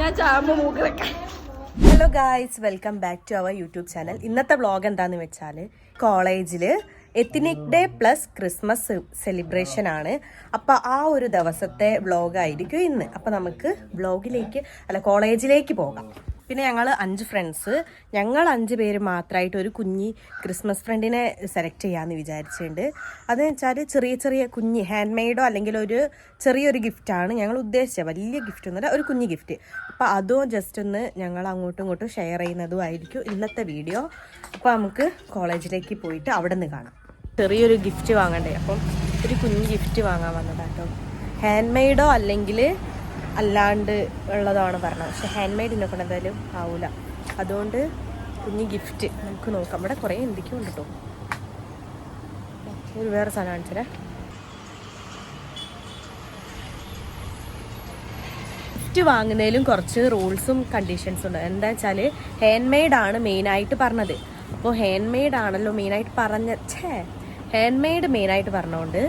ഞാൻ ചാമ്പ മൂക്കിലൊക്കെ hello guys welcome back to our YouTube channel ഇന്നത്തെ വ്ളോഗ് എന്താന്ന് വെച്ചാൽ കോളേജിൽ ethnic day plus Christmas celebration ആണ്. അപ്പോൾ ആ ഒരു ദിവസത്തെ വ്ളോഗായിരിക്കും ഇന്ന്. അപ്പോൾ നമുക്ക് വ്ളോഗിലേക്ക് അല്ല കോളേജിലേക്ക് പോകാം. പിന്നെ ഞങ്ങൾ അഞ്ച് ഫ്രണ്ട്സ് ഞങ്ങൾ അഞ്ച് പേര് മാത്രമായിട്ട് ഒരു കുഞ്ഞി ക്രിസ്മസ് ഫ്രണ്ടിനെ സെലക്ട് ചെയ്യാമെന്ന് വിചാരിച്ചിട്ടുണ്ട്. അതെന്ന് വെച്ചാൽ ചെറിയ ചെറിയ കുഞ്ഞി ഹാൻഡ് മെയ്ഡോ അല്ലെങ്കിൽ ഒരു ചെറിയൊരു ഗിഫ്റ്റാണ് ഞങ്ങൾ ഉദ്ദേശിച്ചത്. വലിയ ഗിഫ്റ്റ് ഒന്നുമില്ല ഒരു കുഞ്ഞി ഗിഫ്റ്റ് അപ്പോൾ അതും ജസ്റ്റ് ഒന്ന് ഞങ്ങൾ അങ്ങോട്ടും ഇങ്ങോട്ടും ഷെയർ ചെയ്യുന്നതും ആയിരിക്കും ഇന്നത്തെ വീഡിയോ അപ്പോൾ നമുക്ക് കോളേജിലേക്ക് പോയിട്ട് അവിടെ നിന്ന് കാണാം. ചെറിയൊരു ഗിഫ്റ്റ് വാങ്ങണ്ടേ? അപ്പം ഒരു കുഞ്ഞ് ഗിഫ്റ്റ് വാങ്ങാൻ വന്നതാട്ടോ. ഹാൻഡ് മെയ്ഡോ അല്ലെങ്കിൽ അല്ലാണ്ട് ഉള്ളതാണ് പറഞ്ഞത്. പക്ഷെ ഹാൻഡ് മെയ്ഡിനെ കൊണ്ട് എന്തായാലും ആവൂല. അതുകൊണ്ട് കുഞ്ഞ് ഗിഫ്റ്റ് നമുക്ക് നോക്കാം. ഇവിടെ കുറേ എന്തൊക്കെയോ ഉണ്ട് കേട്ടോ ഒരു വേറെ സാധനം കാണിച്ചേ ഗിഫ്റ്റ് വാങ്ങുന്നതിലും കുറച്ച് റൂൾസും കണ്ടീഷൻസും ഉണ്ട്. എന്താ വെച്ചാൽ ഹാൻഡ് മെയ്ഡാണ് മെയിനായിട്ട് പറഞ്ഞത്. അപ്പോൾ ഹാൻഡ് മെയ്ഡ് ആണല്ലോ മെയിനായിട്ട് പറഞ്ഞ ഛേ ഹാൻഡ് മെയ്ഡ് മെയിനായിട്ട് പറഞ്ഞുകൊണ്ട്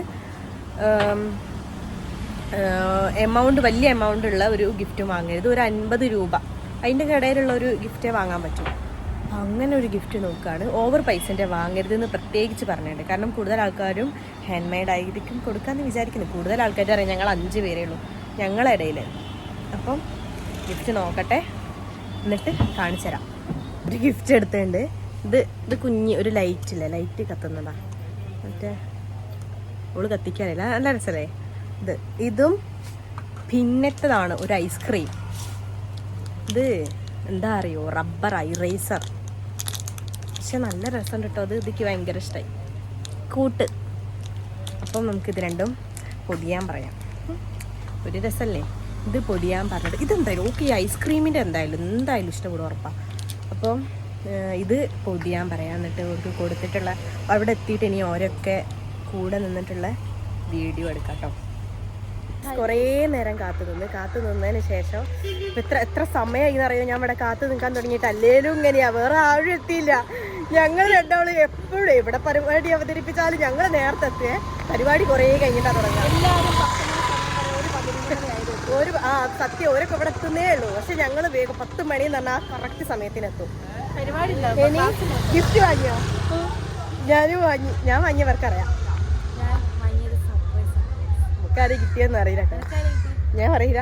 എമൗണ്ട് വലിയ എമൗണ്ട് ഉള്ള ഒരു ഗിഫ്റ്റ് വാങ്ങരുത്. ഒരു അൻപത് രൂപ. അതിന്റെ കടയിലുള്ള ഒരു ഗിഫ്റ്റേ വാങ്ങാൻ പറ്റും. അങ്ങനെ ഒരു ഗിഫ്റ്റ് നോക്കുകയാണ് ഓവർ പൈസന്റെ വാങ്ങരുത് എന്ന് പ്രത്യേകിച്ച് പറഞ്ഞിട്ടുണ്ട്. കാരണം കൂടുതൽ ആൾക്കാരും ഹാൻഡ് മെയ്ഡ് ആയിരിക്കും കൊടുക്കാമെന്ന് വിചാരിക്കുന്നു. കൂടുതൽ ആൾക്കാർ അറിയാം ഞങ്ങൾ അഞ്ച് പേരേ ഉള്ളൂ. ഞങ്ങളുടെ അപ്പം ഗിഫ്റ്റ് നോക്കട്ടെ. എന്നിട്ട് കാണിച്ചു തരാം. ഒരു ഗിഫ്റ്റ് എടുത്തിട്ടുണ്ട് ഇത് ഇത് കുഞ്ഞ് ഒരു ലൈറ്റ് ഇല്ലേ? ലൈറ്റ് കത്തുന്നതാണ് മറ്റേ ഓൾ കത്തിക്കാനില്ല നല്ല രസമല്ലേ ഇത്. ഇതും പിന്നത്തതാണ് ഒരു ഐസ്ക്രീം ഇത് എന്താ അറിയോ? റബ്ബർ റേസർ പക്ഷെ നല്ല രസമുണ്ട് കേട്ടോ. അത് ഇതിക്ക് ഭയങ്കര ഇഷ്ടമായി കൂട്ട്. അപ്പം നമുക്കിത് രണ്ടും പൊതിയാൻ പറയാം. ഒരു രസമല്ലേ ഇത് പൊടിയാൻ പറഞ്ഞത് ഇതെന്തായാലും ഓക്കെ ഐസ്ക്രീമിന്റെ എന്തായാലും എന്തായാലും ഇഷ്ടപ്പെടും ഉറപ്പാ. അപ്പം ഇത് പൊതിയാൻ പറയാം. എന്നിട്ട് അവർക്ക് കൊടുത്തിട്ടുള്ള അവിടെ എത്തിയിട്ട് ഇനി ഓരൊക്കെ കൂടെ നിന്നിട്ടുള്ള വീഡിയോ എടുക്കാം കേട്ടോ. കുറേ നേരം കാത്തു നിന്ന് കാത്തു നിന്നതിന് ശേഷം എത്ര എത്ര സമയമായി എന്നറിയോ ഞാൻ ഇവിടെ കാത്തു നിൽക്കാൻ തുടങ്ങിയിട്ട് അല്ലേലും ഇങ്ങനെയാ വേറെ ആരും എത്തിയില്ല. ഞങ്ങൾ രണ്ടാളും എപ്പോഴും ഇവിടെ പരിപാടി അവതരിപ്പിച്ചാലും ഞങ്ങൾ നേരത്തെ എത്തിയേ പരിപാടി കുറേ കഴിഞ്ഞിട്ടാ തുടങ്ങുക. ഒരു ആ സത്യം ഓരൊക്കെ ഇവിടെ എത്തുന്നേ ഉള്ളൂ. പക്ഷെ ഞങ്ങൾ വേഗം പത്ത് മണി എന്ന് പറഞ്ഞാൽ കറക്റ്റ് സമയത്തിനെത്തും. പരിപാടി ഗിഫ്റ്റ് വാങ്ങിയോ? ഞാനും വാങ്ങി ഞാൻ വാങ്ങിയവർക്കറിയാം. നമുക്കാരെ കിട്ടിയെന്ന് അറിയില്ല ഞാൻ അറിയില്ല.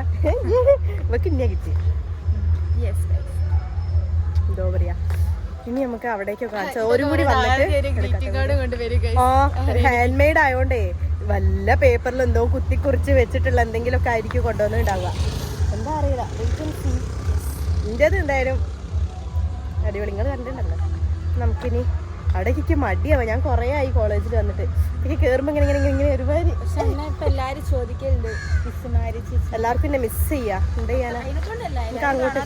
ഇവക്ക് ഇന്ത്യ കിട്ടി. എന്തോ പറയാ. ഇനി നമുക്ക് അവിടേക്കൊക്കെ കാണിച്ച ഒരു കൂടി വന്നിട്ട് ആ ഹാൻഡ് മെയ്ഡ് ആയോണ്ടേ വല്ല പേപ്പറിൽ എന്തോ കുത്തിക്കുറിച്ച് വെച്ചിട്ടുള്ള എന്തെങ്കിലും ഒക്കെ ആയിരിക്കും കൊണ്ടുവന്നുണ്ടാവുക. എന്താ അറിയില്ല. ഇന്റേത് എന്തായാലും അടിപൊളി. നിങ്ങൾ കണ്ടിട്ടുണ്ടല്ലോ. നമുക്കിനി അവിടേക്ക് മടിയാവാ. ഞാൻ കുറേ ആയി കോളേജിൽ വന്നിട്ട്. എനിക്ക് കയറുമ്പോൾ ഇങ്ങനെ ഇങ്ങനെ ഇങ്ങനെ ഒരുപാട് പക്ഷെ ഇപ്പൊ എല്ലാരും ചോദിക്കലുണ്ട് മിസ്സുമാര് എല്ലാവർക്കും എന്നെ മിസ് ചെയ്യാ. എന്താ ചെയ്യാനാ? എനിക്ക് അങ്ങോട്ട്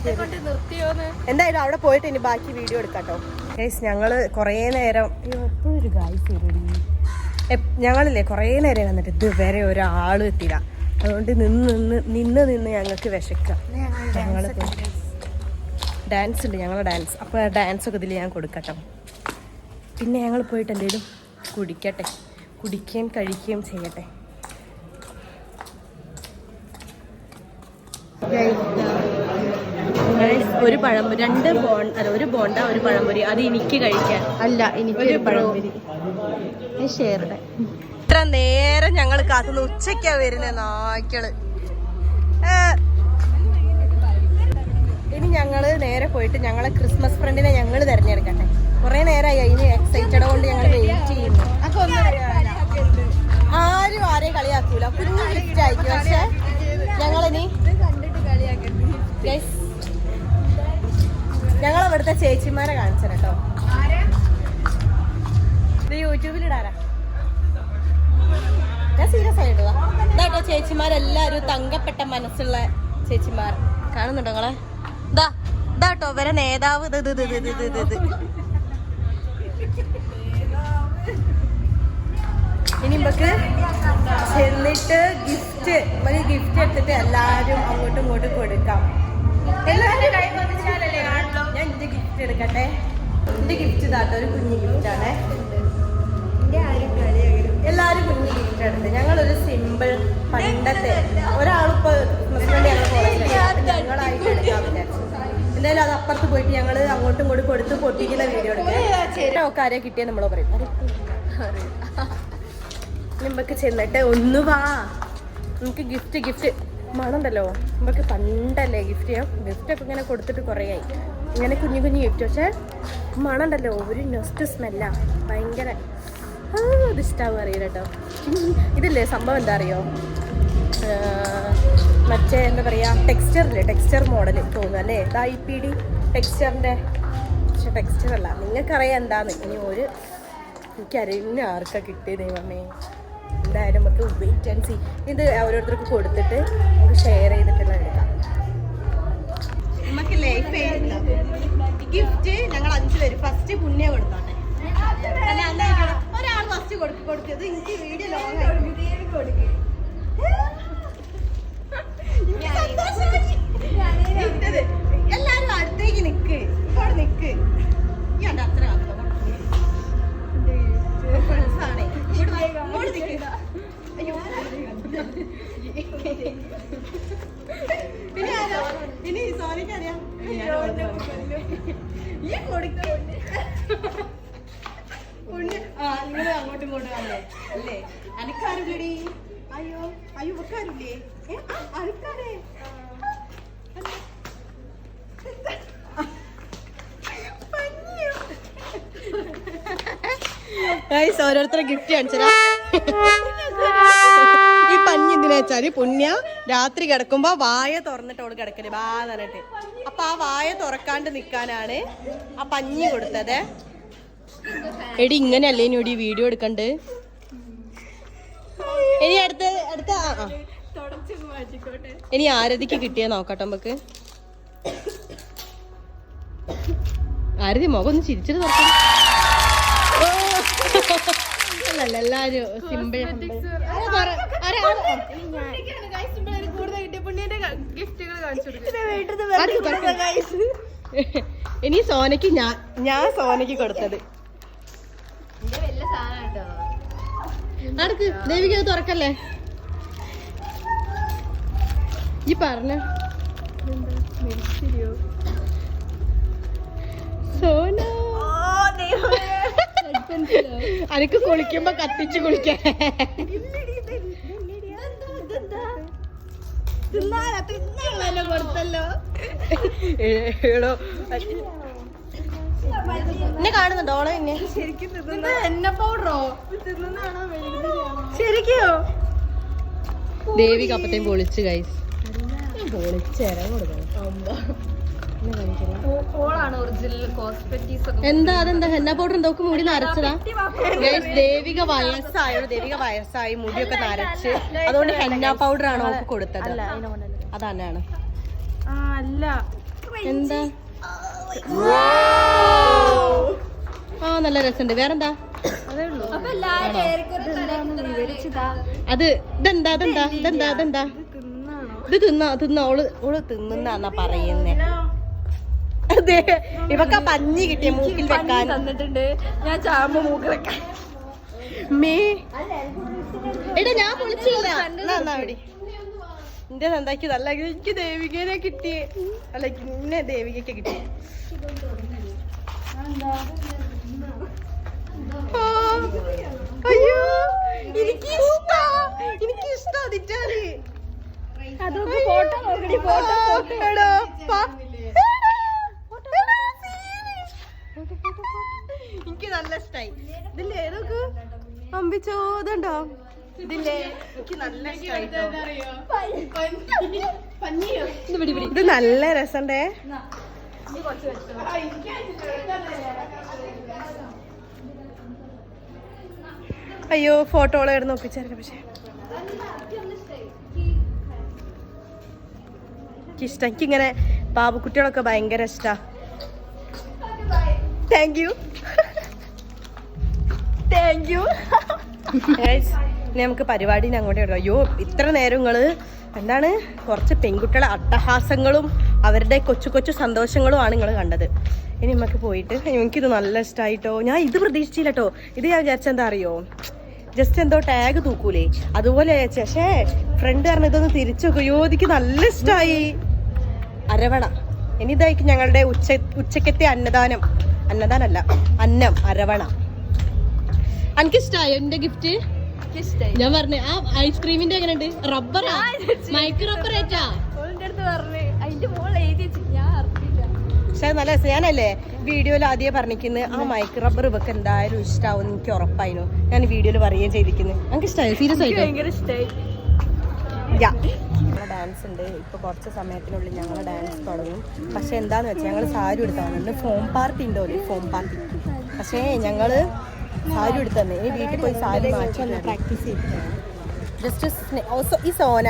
എന്തായാലും അവിടെ പോയിട്ട് ഇനി ബാക്കി വീഡിയോ എടുക്കാട്ടോ. ഗൈസ് ഞങ്ങൾ കുറേ നേരം എപ്പോഴും ഒരു ഗൈസ് ഞങ്ങളില്ലേ കുറേ നേരം വന്നിട്ട് ഇതുവരെ ഒരാളും എത്തില്ല അതുകൊണ്ട് നിന്ന് നിന്ന് നിന്ന് നിന്ന് ഞങ്ങൾക്ക് വിശക്കാം. ഞങ്ങൾ ഡാൻസ് ഉണ്ട് ഞങ്ങളെ ഡാൻസ് അപ്പോൾ ഡാൻസ് ഒക്കെ ഇതിൽ ഞാൻ കൊടുക്കട്ടോ. പിന്നെ ഞങ്ങൾ പോയിട്ട് എന്തെങ്കിലും കുടിക്കട്ടെ. കുടിക്കുകയും കഴിക്കുകയും ചെയ്യട്ടെ. ഒരു പഴംപൊരി രണ്ട് ബോൺ അല്ല ഒരു ബോണ്ട ഒരു പഴംപൊരി അത് എനിക്ക് കഴിക്കാൻ. അല്ല എനിക്ക് ഒരു പഴംപൊരി. ഷെയറുടെ ഇത്ര നേരം ഞങ്ങൾ കാത്തുനിന്ന് ഉച്ചയ്ക്കാ വരുന്നത് നായ്ക്കൾ. ഇനി ഞങ്ങൾ നേരെ പോയിട്ട് ഞങ്ങളെ ക്രിസ്മസ് ഫ്രണ്ടിനെ ഞങ്ങൾ തിരഞ്ഞെടുക്കട്ടെ. കുറെ നേരമായി അതിന് എക്സൈറ്റഡ് കൊണ്ട് ഞങ്ങൾ വെയിറ്റ് ചെയ്യുന്നു. ആരും ആരെയും കളിയാക്കൂല. കുഞ്ഞു ഗിഫ്റ്റ് ആയിരിക്കും. പക്ഷെ ഞങ്ങളിനി ഞങ്ങൾ അവിടുത്തെ ചേച്ചിമാരെ കാണിച്ചു കേട്ടോ ഇത് യൂട്യൂബിലിടാരാ ഞാൻ സീരിയസ് ആയിട്ട് ഇതാട്ടോ ചേച്ചിമാരെല്ലാരും തങ്കപ്പെട്ട മനസ്സുള്ള ചേച്ചിമാർ. കാണുന്നുണ്ടോ നിങ്ങളെ? ഇതാ ഇതാട്ടോ ഇവരെ നേതാവ്. ഇത് ഇത് ഇത് ഇത് ഇത് ഇത് ഇത്. ഇനി നമുക്ക് ചെന്നിട്ട് ഗിഫ്റ്റ് ഒരു ഗിഫ്റ്റ് എടുത്തിട്ട് എല്ലാരും അങ്ങോട്ടും ഇങ്ങോട്ടും കൊടുക്കാം. എല്ലാവരും ഞാൻ എന്റെ ഗിഫ്റ്റ് എടുക്കട്ടെ? എന്റെ ഗിഫ്റ്റ് ഇതാട്ടോ ഒരു കുഞ്ഞു ഗിഫ്റ്റ് ആണ്. എന്റെ ആരും കളിയാകരുത് എല്ലാരും കുഞ്ഞു ഗിഫ്റ്റ് എടുത്ത്. ഞങ്ങളൊരു സിമ്പിൾ പണ്ടത്തെ ഒരാളിപ്പോ ഞങ്ങളായിട്ട് എടുക്കാൻ എന്തായാലും അത് അപ്പുറത്ത് പോയിട്ട് ഞങ്ങൾ അങ്ങോട്ടും ഇങ്ങോട്ടും കൊടുത്ത് പൊട്ടിക്കുന്ന വീഡിയോ എടുക്കാം. ഒക്കെ ആരെയാ കിട്ടിയ നമ്മൾ പറയും. നമുക്ക് ചെന്നിട്ട് ഒന്ന് വാ. നമുക്ക് ഗിഫ്റ്റ് ഗിഫ്റ്റ് മണമുണ്ടല്ലോ. നമുക്ക് പണ്ടല്ലേ ഗിഫ്റ്റ് ചെയ്യാം. ഗിഫ്റ്റൊക്കെ ഇങ്ങനെ കൊടുത്തിട്ട് കുറേ ആയി. ഇങ്ങനെ കുഞ്ഞു കുഞ്ഞു ഗിഫ്റ്റ് പക്ഷേ മണമുണ്ടല്ലോ. ഒരു നെസ്റ്റ് സ്മെല്ലാ ഭയങ്കര. അത് ഇഷ്ടാവും അറിയില്ല കേട്ടോ. ഇതില്ലേ സംഭവം എന്താ അറിയോ? മറ്റേ എന്താ പറയുക ടെക്സ്ചറില്ലേ ടെക്സ്ചർ മോഡൽ തോന്നുന്നു അല്ലേ? ഐ പി ഡി ടെക്സ്ചറിന്റെ പക്ഷെ ടെക്സ്ചർ അല്ല. നിങ്ങൾക്കറിയാം എന്താന്ന്. ഇനി ഒരു എനിക്കറിയുന്ന ആർക്കാ കിട്ടിയത് മമ്മേ എന്തായാലും നമുക്ക് വെയിറ്റ് ആൻഡ് സി ഇത് ഓരോരുത്തർക്ക് കൊടുത്തിട്ട് നമുക്ക് ഷെയർ ചെയ്തിട്ടുള്ള എടുക്കാം. നമുക്ക് ലൈഫ് ഗിഫ്റ്റ് ഞങ്ങൾ അഞ്ചു പേര്. ഫസ്റ്റ് പുണ്യ കൊടുത്തോട്ടെ. അല്ല ഒരാൾ ഫസ്റ്റ് കൊടുക്ക് കൊടുക്കത് എനിക്ക് വീഡിയോ ലോങ് ആയി. ഇട്ടത്. എല്ലാരും അടുത്തേക്ക് നിക്ക് ഇവിടെ നിക്ക് കണ്ട അത്ര ഇനി ആരാ ഇനി സോനിക്ക് അറിയാം ഈ കൊടുക്ക ആ നിങ്ങൾ അങ്ങോട്ടും ഇങ്ങോട്ടും അല്ലേ അല്ലേ അനക്കാരുല്ലടി അയ്യോ അയ്യോ വെക്കാറില്ലേ അനക്കാരേ ഓരോരുത്തരെ ഗിഫ്റ്റ് കാണിച്ചാ ഈ പഞ്ഞി എന്തിനാ വെച്ചാൽ പുണ്യ രാത്രി കിടക്കുമ്പോ വായ തുറന്നിട്ട് അവൾ കിടക്കൽ. ബാ പറഞ്ഞിട്ട്. അപ്പൊ ആ വായ തുറക്കാണ്ട് നിക്കാനാണ് ആ പഞ്ഞി കൊടുത്തത്. എടി ഇങ്ങനെയല്ലേ ഇനി വീഡിയോ എടുക്കണ്ട്? ഇനി അടുത്ത അടുത്ത ആ. ഇനി ആരതിക്ക് കിട്ടിയ നോക്കട്ടെ നമുക്ക്. ആരതി മുഖം ഒന്ന് ചിരിച്ചിട്ട് നോക്കാം ഓ. അല്ലല്ല എല്ലാരും സിമ്പിൾ ഇനി സോനക്ക് ഞാൻ ഞാൻ സോനക്ക് കൊടുത്തത്. അടുത്ത് ദേവിക്ക് അത് തുറക്കല്ലേ? ഈ പറഞ്ഞ. സോന. അനക്ക് കുളിക്കുമ്പോ കത്തിച്ച് കുളിക്കാൻ. ഏടോ എന്നെ കാണുന്നുണ്ടോ? ഓളെ എന്നെ. ശരിക്കും എന്നെ പൗഡറോ ശരിക്കോ ദേവി കപ്പത്തേം പൊളിച്ച് ഗൈസ് പൊളിച്ചേരാൻ എന്താ? അതെന്താ? ഹെന്ന പൗഡർ എന്തൊക്കെ മുടി നരച്ചതാ. ദേവിക വയസ്സായോ? ദേവിക വയസ്സായി. മുടിയൊക്കെ നരച്ച്. അതുകൊണ്ട് ഹെന്ന പൗഡർ ആണ് ഓക്ക് കൊടുത്തത്? അതന്നെയാണ് എന്താ? ആ നല്ല രസമുണ്ട്. വേറെന്താ? അതേ ഇതെന്താ? ഇതെന്താ? ഇതെന്താ? ഇതെന്താ? ഇത് തിന്ന തിന്ന ഓൾ ഓൾ തിന്നാ പറയുന്നേ. അതെ ഇവക്ക പഞ്ഞി കിട്ടിയ മൂക്കിൽ വെക്കാൻ. തന്നിട്ടുണ്ട്. ഞാൻ ചാമ്പ മൂക്കിൽ വെക്കാൻ. മേ. എടാ ഞാൻ പൊളിച്ചില്ല എന്നാ, എന്നാ ഇവിടെ. എന്റെ നന്ദാക്കി നല്ല എനിക്ക് ദേവികനെ കിട്ടിയേ. അല്ല ഇന്നെ ദേവികയ്ക്ക് കിട്ടി അയ്യോ എനിക്ക് ഇഷ്ടാ എനിക്ക് ഇഷ്ടാ അതിറ്റാൽ അതൊക്കെ ഫോട്ടോ നോക്കടി ഫോട്ടോ എടാ, എനിക്ക് നല്ല ഇഷ്ടായി. ഇതില്ലേ ഏതൊക്കെ അമ്പിച്ചോ ഇതുണ്ടോ ഇതില്ലേ? എനിക്ക് നല്ല ഇത് നല്ല രസണ്ടേ. അയ്യോ ഫോട്ടോകളായിരുന്നു ഒപ്പിച്ചായിരുന്നു പക്ഷേ. എനിക്കിഷ്ടം. എനിക്കിങ്ങനെ പാവക്കുട്ടികളൊക്കെ ഭയങ്കര ഇഷ്ടാ. താങ്ക് യു താങ്ക് യു നമുക്ക് പരിപാടിന് അങ്ങോട്ടേ വിടാം അയ്യോ ഇത്ര നേരം എന്താണ് കുറച്ച് പെൺകുട്ടികളെ അട്ടഹാസങ്ങളും അവരുടെ കൊച്ചു കൊച്ചു സന്തോഷങ്ങളുമാണ് നിങ്ങൾ കണ്ടത്. ഇനി നമുക്ക് പോയിട്ട് എനിക്കിത് നല്ല ഇഷ്ടമായിട്ടോ ഞാൻ ഇത് പ്രതീക്ഷിച്ചില്ല കേട്ടോ ഇത് ഞാൻ വിചാരിച്ച എന്താ അറിയോ? ജസ്റ്റ് എന്തോ ടാഗ് തൂക്കൂലേ. അതുപോലെ പക്ഷേ ഫ്രണ്ട് കാരണം ഇതൊന്ന് തിരിച്ചു നോക്കും. യോതിക്ക് നല്ല ഇഷ്ടമായി അരവണ. ഇനിതായിരിക്കും ഞങ്ങളുടെ ഉച്ച ഉച്ചക്കത്തെ അന്നദാനം. അന്നദാനല്ല അന്നം അരവണ. എനിക്കിഷ്ടായോ എന്റെ ഗിഫ്റ്റ് ഞാൻ പറഞ്ഞു ആ ഐസ്ക്രീമിന്റെ എങ്ങനെയുണ്ട്? റബ്ബറാ മൈക്രോ റബ്ബർ ആയിട്ടാ? പക്ഷെ നല്ല. ഞാനല്ലേ വീഡിയോയിൽ ആദ്യം പറഞ്ഞിരിക്കുന്നത് ആ മൈക്ക് റബ്ബർ ഇവക്ക് എന്തായാലും ഇഷ്ടാവും എനിക്ക് ഉറപ്പായിരുന്നു ഞാൻ വീഡിയോയിൽ പറയുകയും ചെയ്തിരിക്കുന്നത് എനിക്ക് ഇഷ്ടമായി സീരിയസ് ആയിട്ട്? ഭയങ്കര ഇഷ്ടായി. ഡാൻസ് ഉണ്ട്. ഇപ്പൊ കുറച്ച് സമയത്തിനുള്ളിൽ ഞങ്ങൾ ഡാൻസ് തുടങ്ങും. പക്ഷേ എന്താന്ന് വെച്ചാൽ ഞങ്ങൾ സാരി എടുത്താണ് ഇന്ന് ഫോം പാർട്ടി ഉണ്ടോ ഫോം പാർട്ടി പക്ഷേ ഞങ്ങൾ സാരി എടുത്തന്നെ ഇനി വീട്ടിൽ പോയി സാരി മാറ്റി പ്രാക്ടീസ് ചെയ്തിട്ടാണ് ജസ്റ്റ് ഈ സോന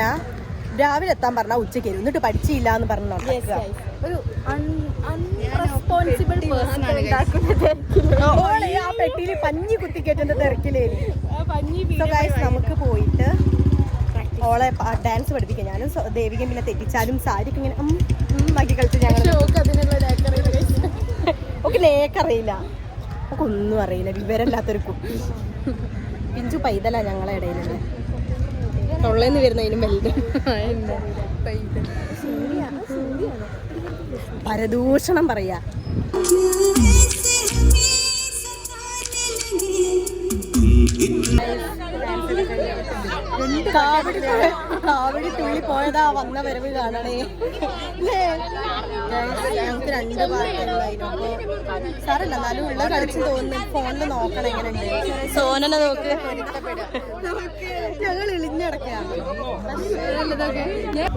രാവിലെ എത്താൻ പറഞ്ഞാൽ ഉച്ചയ്ക്ക് വരും. എന്നിട്ട് പഠിച്ചില്ല എന്ന് പറഞ്ഞു ഒരു അൺറെസ്പോൺസിബിൾ പേഴ്സൺ ആ പെട്ടിയിൽ പഞ്ഞി കുത്തിക്കേറ്റ തിരക്കിലേ പഞ്ഞി So guys, നമുക്ക് പോയിട്ട് ഓളെ ഡാൻസ് പഠിപ്പിക്കാം ഞാനും ദേവികയും പിന്നെ തെറ്റിച്ചാലും സാരിക്ക് ഇങ്ങനെ മാക്കി കളിച്ച് ഞങ്ങൾ ഒക്കെ ലേക്കറിയില്ല ഒക്കെ ഒന്നും അറിയില്ല. വിവരമില്ലാത്തൊരു കുട്ടി. പിഞ്ചു പൈതല ഞങ്ങളെ ഇടയിലുണ്ട് തൊള്ളേന്ന് വരുന്നതിനും വലുത്. പരദൂഷണം പറയാ. Thank തുള്ളി- കാവടി തുള്ളി പോയതാ വന്ന വരവ് കാണണേ? ഞങ്ങൾക്ക് രണ്ട് പാട്ടുകളായിരുന്നു അപ്പൊ സാറല്ല എന്നാലും ഉള്ള കളിച്ച് തോന്നുന്നു. ഫോണിൽ നോക്കണം എങ്ങനെയുണ്ട്? സോനനെ നോക്ക്. ഞങ്ങൾ ഇളിഞ്ഞടക്കാണ്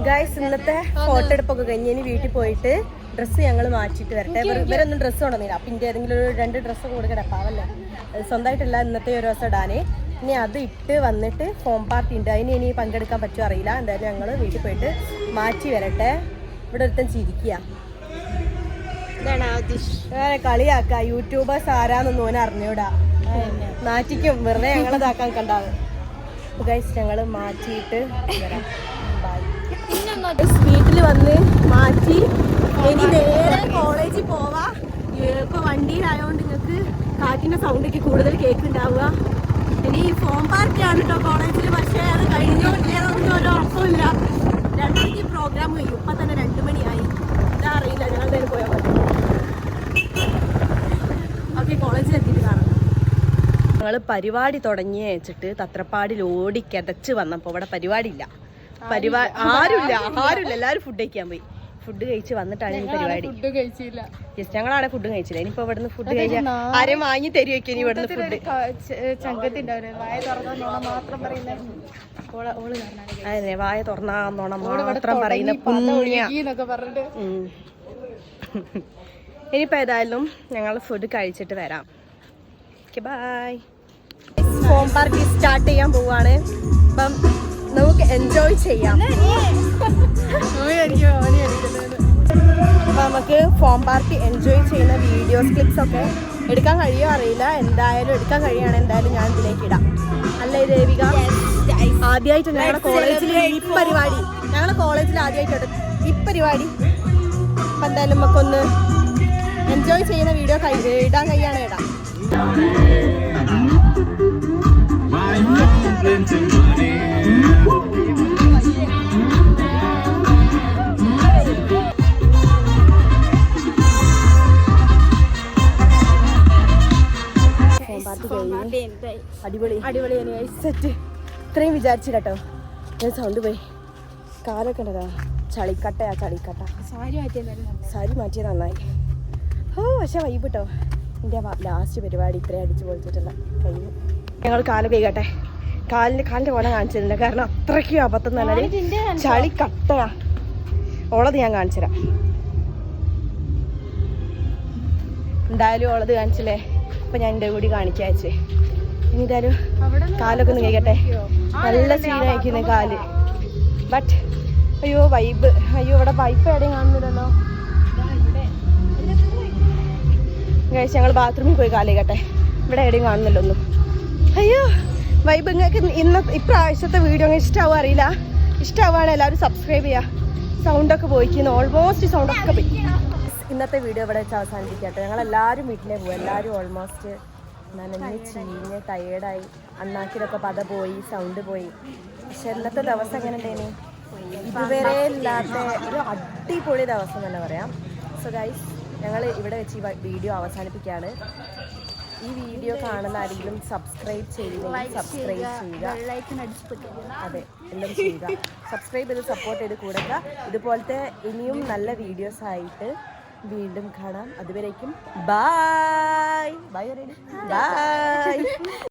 ഗൈസ് ഇന്നത്തെ ഫോട്ടോ എടുപ്പൊക്കെ കഴിഞ്ഞ് ഇനി വീട്ടിൽ പോയിട്ട് ഡ്രസ്സ് ഞങ്ങൾ മാറ്റിയിട്ട് വരട്ടെ. ഇവരൊന്നും ഡ്രസ്സ് കൊണ്ടുവന്നില്ല അപ്പം ഇന്റെ ഏതെങ്കിലും ഒരു രണ്ട് ഡ്രസ്സ് കൂടെ കിടപ്പാവല്ലേ സ്വന്തമായിട്ടല്ല ഇന്നത്തെ ഒരു ദിവസം ഇടാനേ. ഇനി അത് ഇട്ട് വന്നിട്ട് ഹോം പാർട്ടി ഉണ്ട്. അതിന് ഇനി പങ്കെടുക്കാൻ പറ്റുമോ അറിയില്ല. എന്തായാലും ഞങ്ങൾ വീട്ടിൽ പോയിട്ട് മാറ്റി വരട്ടെ. ഇവിടെ ഒരുത്തൻ ചിരിക്കുക. വേറെ കളിയാക്ക. യൂട്യൂബേഴ്സ് ആരാന്നൊന്നും ഓന അറിഞ്ഞൂടാ. മാറ്റിക്കും. വെറുതെ ഞങ്ങളതാക്കാൻ കണ്ടാവും ഗൈസ് ഞങ്ങൾ മാറ്റിയിട്ട് വരാം. വീട്ടിൽ വന്ന് മാറ്റി. ഇനി നേരെ കോളേജിൽ പോവാ. ഇപ്പൊ വണ്ടിയിലായോണ്ട് നിങ്ങൾക്ക് കാറ്റിന്റെ സൗണ്ടൊക്കെ കൂടുതൽ കേൾക്കുന്നുണ്ടാവുക. ഇനി ഫോം പാർട്ടിയാണ് കേട്ടോ കോളേജിൽ പക്ഷേ അത് കഴിഞ്ഞോ ഇല്ലതൊന്നും ഒരു ഉറപ്പില്ല രണ്ടു മണിക്ക് പ്രോഗ്രാം കഴിയും. ഇപ്പൊ തന്നെ രണ്ടു മണിയായി. ഇതാ അറിയില്ല. ഞങ്ങളുടെ പോയാൽ മതി. ഓക്കെ കോളേജിൽ എത്തിയിട്ട് കാണാം. ഞങ്ങൾ പരിപാടി തുടങ്ങി വെച്ചിട്ട് തത്രപ്പാടിൽ ഓടി കിതച്ച് വന്നപ്പോൾ ഇവിടെ പരിപാടി ഇല്ല. പരിപാടി ആരുമില്ല. ആരുമില്ല. എല്ലാവരും ഫുഡ് കഴിക്കാൻ പോയി. ഫുഡ് കഴിച്ച് വന്നിട്ടാണ് ഈ പരിപാടി. ഫുഡ് കഴിച്ചില്ല. ജസ്റ്റ് ഞങ്ങളവിടെ ഫുഡ് കഴിച്ചില്ല. ഇനിയിപ്പോ ഇവിടുന്ന് ഫുഡ് കഴിച്ചാൽ ആരെയും വാങ്ങി തരുവൊക്കെ ഇനി ഇവിടുന്ന് ഫുഡ് അതെ വായ തുറന്നാന്നോണം മാത്രം പറയുന്ന പുണ്യ. ഇനിയിപ്പോ ഏതായാലും ഞങ്ങൾ ഫുഡ് കഴിച്ചിട്ട് വരാം. Okay bye home party start ചെയ്യാൻ പോവാണ്. അപ്പം നമുക്ക് എൻജോയ് ചെയ്യാം. അപ്പൊ നമുക്ക് ഫോം പാർട്ടി എൻജോയ് ചെയ്യുന്ന വീഡിയോസ് ക്ലിപ്സ് ഒക്കെ എടുക്കാൻ കഴിയോ അറിയില്ല. എന്തായാലും എടുക്കാൻ കഴിയുകയാണ്. എന്തായാലും ഞാൻ ഇതിലേക്ക് ഇടാം. അല്ലേ ദേവിക ആദ്യമായിട്ട് ഞങ്ങളുടെ കോളേജിൽ ഈ പരിപാടി. ഞങ്ങളുടെ കോളേജിൽ ആദ്യമായിട്ട് ഈ പരിപാടി. അപ്പം എന്തായാലും നമുക്കൊന്ന് എൻജോയ് ചെയ്യുന്ന വീഡിയോ ഇടാൻ കഴിയാണ് ഇടാം ഫോം പാർട്ടി കഴിഞ്ഞ് അടിപൊളി. അടിപൊളി സെറ്റ്. ഇത്രയും വിചാരിച്ചു കേട്ടോ ഞാൻ സൗണ്ട് പോയി. കാലൊക്കെ ഉണ്ടതാ ചളിക്കട്ടയാ ചളിക്കട്ട. സാരി സാരി മാറ്റിയത് നന്നായി. ഓ പക്ഷെ വൈബ് കേട്ടോ എന്റെ ലാസ്റ്റ് പരിപാടി ഇത്രയും അടിച്ചു പൊളിച്ചിട്ടില്ല കഴിഞ്ഞു. ഞങ്ങൾ കാലം കൈകട്ടെ. കാലിന്റെ കാലിന്റെ കോലം കാണിച്ചിട്ടുണ്ട്. കാരണം അത്രയ്ക്കും അബദ്ധം തന്നെ ചളി കട്ടയാ. ഓളത് ഞാൻ കാണിച്ചുതരാം. എന്തായാലും ഓളത് കാണിച്ചില്ലേ? അപ്പൊ ഞാൻ എന്റെ കൂടി കാണിക്കാച്ചേ. ഇനി എന്തായാലും കാലൊക്കെ ഒന്ന് കേൾക്കട്ടെ നല്ല സീനായിരിക്കുന്നു കാൽ. ബട്ട് അയ്യോ വൈബ് അയ്യോ ഇവിടെ വൈപ്പ് എവിടെയും കാണുന്നില്ലല്ലോ. കഴിച്ച് ഞങ്ങൾ ബാത്റൂമിൽ പോയി കാലേക്കട്ടെ ഇവിടെ എവിടെയും കാണുന്നില്ലൊന്നും അയ്യോ. വൈബ് നിങ്ങൾക്ക് ഇന്ന് ഇപ്രാവശ്യത്തെ വീഡിയോ ഇഷ്ടമാവും അറിയില്ല? ഇഷ്ടമാവുകയാണ് എല്ലാവരും സബ്സ്ക്രൈബ് ചെയ്യുക സൗണ്ടൊക്കെ പോയിക്കുന്നു. ഓൾമോസ്റ്റ് സൗണ്ടൊക്കെ പോയി. ഇന്നത്തെ വീഡിയോ ഇവിടെ വെച്ച് അവസാനിപ്പിക്കട്ടെ ഞങ്ങൾ എല്ലാവരും വീട്ടിലേ പോകും എല്ലാവരും ഓൾമോസ്റ്റ് നനഞ്ഞ് ചീഞ്ഞ് ടയേർഡായി അണ്ണാക്കിലൊക്കെ പത പോയി സൗണ്ട് പോയി. പക്ഷെ ഇന്നത്തെ ദിവസം എങ്ങനെ ഉണ്ടേനി ഇതുവരെ ഇല്ലാത്ത ഒരു അടിപൊളി ദിവസം തന്നെ പറയാം. സോ ഗൈസ് ഞങ്ങൾ ഇവിടെ വെച്ച് ഈ വീഡിയോ അവസാനിപ്പിക്കുകയാണ് ഈ വീഡിയോ കാണുന്ന ആരെങ്കിലും സബ്സ്ക്രൈബ് ചെയ്യുക സബ്സ്ക്രൈബ് ചെയ്യുക. അതെ എല്ലാം ചെയ്യുക. സബ്സ്ക്രൈബ് ചെയ്ത് സപ്പോർട്ട് ചെയ്ത് കൂടുക ഇതുപോലത്തെ ഇനിയും നല്ല വീഡിയോസ് ആയിട്ട് വീണ്ടും കാണാം. അതുവരേക്കും ബായ് ബൈ ബൈ